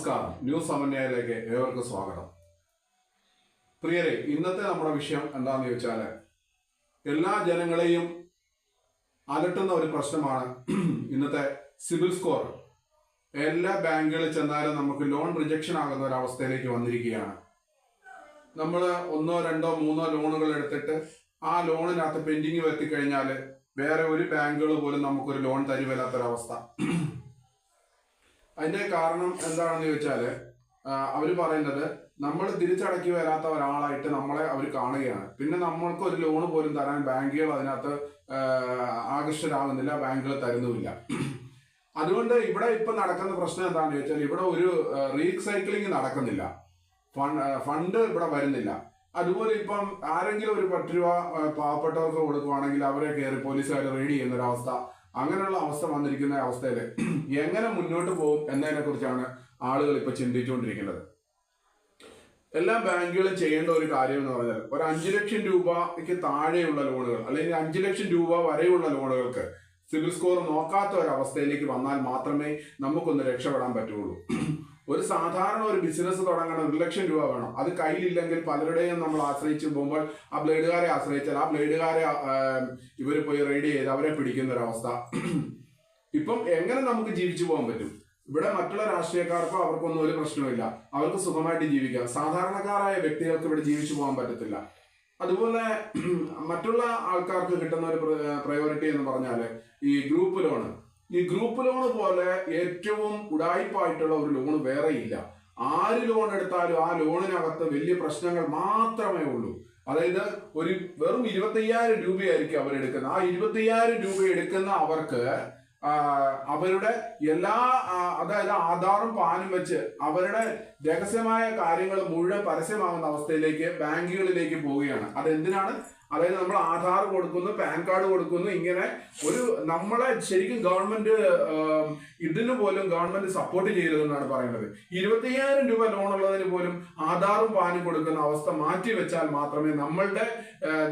നമസ്കാരം. ന്യൂസ് സമന്വയയിലേക്ക് ഏവർക്കും സ്വാഗതം. പ്രിയരെ ഇന്നത്തെ നമ്മുടെ വിഷയം എന്താണെന്ന് ചോദിച്ചാൽ എല്ലാ ജനങ്ങളെയും അലട്ടുന്ന ഒരു പ്രശ്നമാണ് ഇന്നത്തെ സിബിൽ സ്കോർ. എല്ലാ ബാങ്കുകളിൽ ചെന്നാലും നമുക്ക് ലോൺ റിജക്ഷൻ ആകുന്ന ഒരു അവസ്ഥയിലേക്ക് വന്നിരിക്കുകയാണ്. നമ്മൾ ഒന്നോ രണ്ടോ മൂന്നോ ലോണുകൾ എടുത്തിട്ട് ആ ലോണിനകത്ത് പെൻഡിങ് വരുത്തി കഴിഞ്ഞാൽ വേറെ ഒരു ബാങ്കുകൾ പോലും നമുക്കൊരു ലോൺ തരുവല്ലാത്തൊരവസ്ഥ അതിന്റെ കാരണം എന്താണെന്ന് ചോദിച്ചാൽ അവർ പറയുന്നത് നമ്മൾ തിരിച്ചടക്കി വരാത്ത ഒരാളായിട്ട് നമ്മളെ അവർ കാണുകയാണ്. പിന്നെ നമ്മൾക്ക് ഒരു ലോൺ പോലും തരാൻ ബാങ്കുകൾ അതിനകത്ത് ആകർഷരാകുന്നില്ല ബാങ്കുകൾ തരുന്നുമില്ല. അതുകൊണ്ട് ഇവിടെ ഇപ്പൊ നടക്കുന്ന പ്രശ്നം എന്താണെന്ന് ചോദിച്ചാൽ ഇവിടെ ഒരു റീസൈക്ലിംഗ് നടക്കുന്നില്ല. ഫണ്ട് ഇവിടെ വരുന്നില്ല. അതുപോലെ ഇപ്പം ആരെങ്കിലും ഒരു പത്ത് രൂപ പാവപ്പെട്ടവർക്ക് കൊടുക്കുവാണെങ്കിൽ അവരെ കയറി പോലീസുകാർ റെയ്ഡ് ചെയ്യുന്ന ഒരു അവസ്ഥ അങ്ങനെയുള്ള അവസ്ഥ വന്നിരിക്കുന്ന അവസ്ഥയിൽ എങ്ങനെ മുന്നോട്ട് പോകും എന്നതിനെ കുറിച്ചാണ് ആളുകൾ ഇപ്പൊ ചിന്തിച്ചുകൊണ്ടിരിക്കുന്നത്. എല്ലാ ബാങ്കുകളും ചെയ്യേണ്ട ഒരു കാര്യം എന്ന് പറഞ്ഞാൽ ഒരു അഞ്ചു ലക്ഷം രൂപയ്ക്ക് താഴെയുള്ള ലോണുകൾ അല്ലെങ്കിൽ അഞ്ചു ലക്ഷം രൂപ വരെയുള്ള ലോണുകൾക്ക് സിവിൽ സ്കോർ നോക്കാത്ത ഒരു അവസ്ഥയിലേക്ക് വന്നാൽ മാത്രമേ നമുക്കൊന്ന് രക്ഷപ്പെടാൻ പറ്റുള്ളൂ. ഒരു സാധാരണ ഒരു ബിസിനസ് തുടങ്ങണം ഒരു ലക്ഷം രൂപ വേണം. അത് കയ്യിലില്ലെങ്കിൽ പലരുടെയും നമ്മൾ ആശ്രയിച്ച് പോകുമ്പോൾ ആ ബ്ലേഡുകാരെ ആശ്രയിച്ചാൽ ആ ബ്ലേഡുകാരെ ഇവർ പോയി റെയ്ഡ് ചെയ്ത് അവരെ പിടിക്കുന്ന ഒരവസ്ഥ ഇപ്പം എങ്ങനെ നമുക്ക് ജീവിച്ചു പോകാൻ പറ്റും? ഇവിടെ മറ്റുള്ള രാഷ്ട്രീയക്കാർക്കോ അവർക്കൊന്നും ഒരു പ്രശ്നമില്ല അവർക്ക് സുഖമായിട്ട് ജീവിക്കാം. സാധാരണക്കാരായ വ്യക്തികൾക്ക് ഇവിടെ ജീവിച്ചു പോകാൻ പറ്റത്തില്ല. അതുപോലെ മറ്റുള്ള ആൾക്കാർക്ക് കിട്ടുന്ന ഒരു പ്രയോറിറ്റി എന്ന് പറഞ്ഞാൽ ഈ ഗ്രൂപ്പ് ലോണ്. ഈ ഗ്രൂപ്പ് ലോൺ പോലെ ഏറ്റവും ഉടായ്പായിട്ടുള്ള ഒരു ലോൺ വേറെ ഇല്ല. ആര് ലോൺ എടുത്താലും ആ ലോണിനകത്ത് വലിയ പ്രശ്നങ്ങൾ മാത്രമേ ഉള്ളൂ. അതായത് ഒരു വെറും ഇരുപത്തയ്യായിരം രൂപയായിരിക്കും അവരെടുക്കുന്നത് ആ ഇരുപത്തയ്യായിരം രൂപ എടുക്കുന്ന അവർക്ക് അവരുടെ എല്ലാ അതായത് ആധാറും പാനും വെച്ച് അവരുടെ രഹസ്യമായ കാര്യങ്ങൾ മുഴുവൻ പരസ്യമാകുന്ന അവസ്ഥയിലേക്ക് ബാങ്കുകളിലേക്ക് പോവുകയാണ്. അതെന്തിനാണ്? അതായത് നമ്മൾ ആധാർ കൊടുക്കുന്നു പാൻ കാർഡ് കൊടുക്കുന്നു ഇങ്ങനെ ഒരു നമ്മളെ ശരിക്കും ഗവൺമെന്റ് ഇതിനു പോലും ഗവൺമെന്റ് സപ്പോർട്ട് ചെയ്തതെന്നാണ് പറയുന്നത്. ഇരുപത്തയ്യായിരം രൂപ ലോൺ ഉള്ളതിന് പോലും ആധാറും പാനും കൊടുക്കുന്ന അവസ്ഥ മാറ്റി വെച്ചാൽ മാത്രമേ നമ്മളുടെ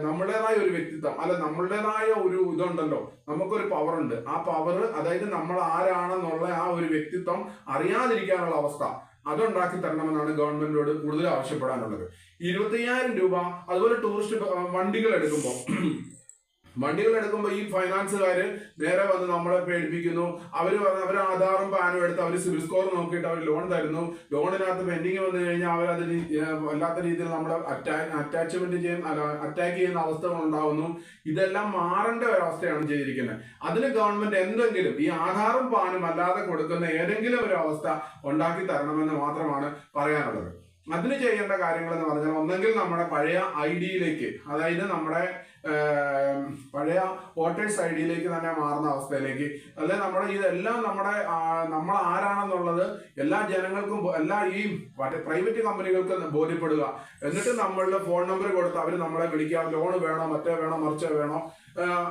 നമ്മളുടേതായ ഒരു വ്യക്തിത്വം അല്ല നമ്മളുടേതായ ഒരു ഇതുണ്ടല്ലോ. നമുക്കൊരു പവർ ഉണ്ട്. ആ പവർ അതായത് നമ്മൾ ആരാണെന്നുള്ള ആ ഒരു വ്യക്തിത്വം അറിയാതിരിക്കാനുള്ള അവസ്ഥ. അതുണ്ടാക്കി തരണമെന്നാണ് ഗവൺമെന്റിനോട് കൂടുതൽ ആവശ്യപ്പെടാനുള്ളത്. ഇരുപത്തയ്യായിരം രൂപ അതുപോലെ ടൂറിസ്റ്റ് വണ്ടികൾ എടുക്കുമ്പോൾ വണ്ടികൾ എടുക്കുമ്പോൾ ഈ ഫൈനാൻസുകാർ നേരെ വന്ന് നമ്മളെ പേടിപ്പിക്കുന്നു. അവർ അവർ ആധാറും പാനും എടുത്ത് അവർ സിവിൽ സ്കോർ നോക്കിയിട്ട് അവർ ലോൺ തരുന്നു. ലോണിനകത്ത് പെൻഡിങ് വന്നു കഴിഞ്ഞാൽ അവർ അതിന് വല്ലാത്ത രീതിയിൽ നമ്മളെ അറ്റാച്ച്മെന്റ് ചെയ്യും അറ്റാക്ക് ചെയ്യുന്ന അവസ്ഥകൾ ഉണ്ടാവുന്നു. ഇതെല്ലാം മാറേണ്ട ഒരവസ്ഥയാണ് ചെയ്തിരിക്കുന്നത് അതിന് ഗവൺമെന്റ് എന്തെങ്കിലും ഈ ആധാറും പാനും അല്ലാതെ കൊടുക്കുന്ന ഏതെങ്കിലും ഒരു അവസ്ഥ ഉണ്ടാക്കി തരണമെന്ന് മാത്രമാണ് പറയാനുള്ളത്. അതിന് ചെയ്യേണ്ട കാര്യങ്ങൾ എന്ന് പറഞ്ഞാൽ ഒന്നെങ്കിൽ നമ്മുടെ പഴയ ഐ ഡിയിലേക്ക് അതായത് നമ്മുടെ പഴയ വോട്ടേഴ്സ് ഐ ഡിയിലേക്ക് തന്നെ മാറുന്ന അവസ്ഥയിലേക്ക് അല്ലെ നമ്മുടെ ഇതെല്ലാം നമ്മുടെ നമ്മൾ ആരാണെന്നുള്ളത് എല്ലാ ജനങ്ങൾക്കും എല്ലാ ഈ പ്രൈവറ്റ് കമ്പനികൾക്ക് ബോധ്യപ്പെടുക. എന്നിട്ട് നമ്മളുടെ ഫോൺ നമ്പർ കൊടുത്ത് അവർ നമ്മളെ വിളിക്കുക. ലോൺ വേണോ മറ്റേ വേണോ മറിച്ചോ വേണോ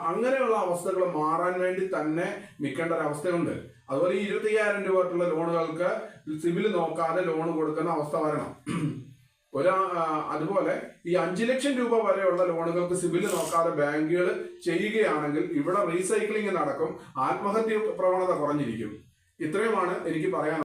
അങ്ങനെയുള്ള അവസ്ഥകൾ മാറാൻ വേണ്ടി തന്നെ നിൽക്കേണ്ട ഒരു അവസ്ഥയുണ്ട്. അതുപോലെ ഈ ഇരുപത്തയ്യായിരം രൂപ തൊട്ടുള്ള ലോണുകൾക്ക് സിബിൽ നോക്കാതെ ലോൺ കൊടുക്കുന്ന അവസ്ഥ വരണം. ഒരു അതുപോലെ ഈ അഞ്ചു ലക്ഷം രൂപ വരെയുള്ള ലോണുകൾക്ക് സിബിൽ നോക്കാതെ ബാങ്കുകൾ ചെയ്യുകയാണെങ്കിൽ ഇവിടെ റീസൈക്ലിംഗ് നടക്കും ആത്മഹത്യ പ്രവണത കുറഞ്ഞിരിക്കും. ഇത്രയുമാണ് എനിക്ക് പറയാൻ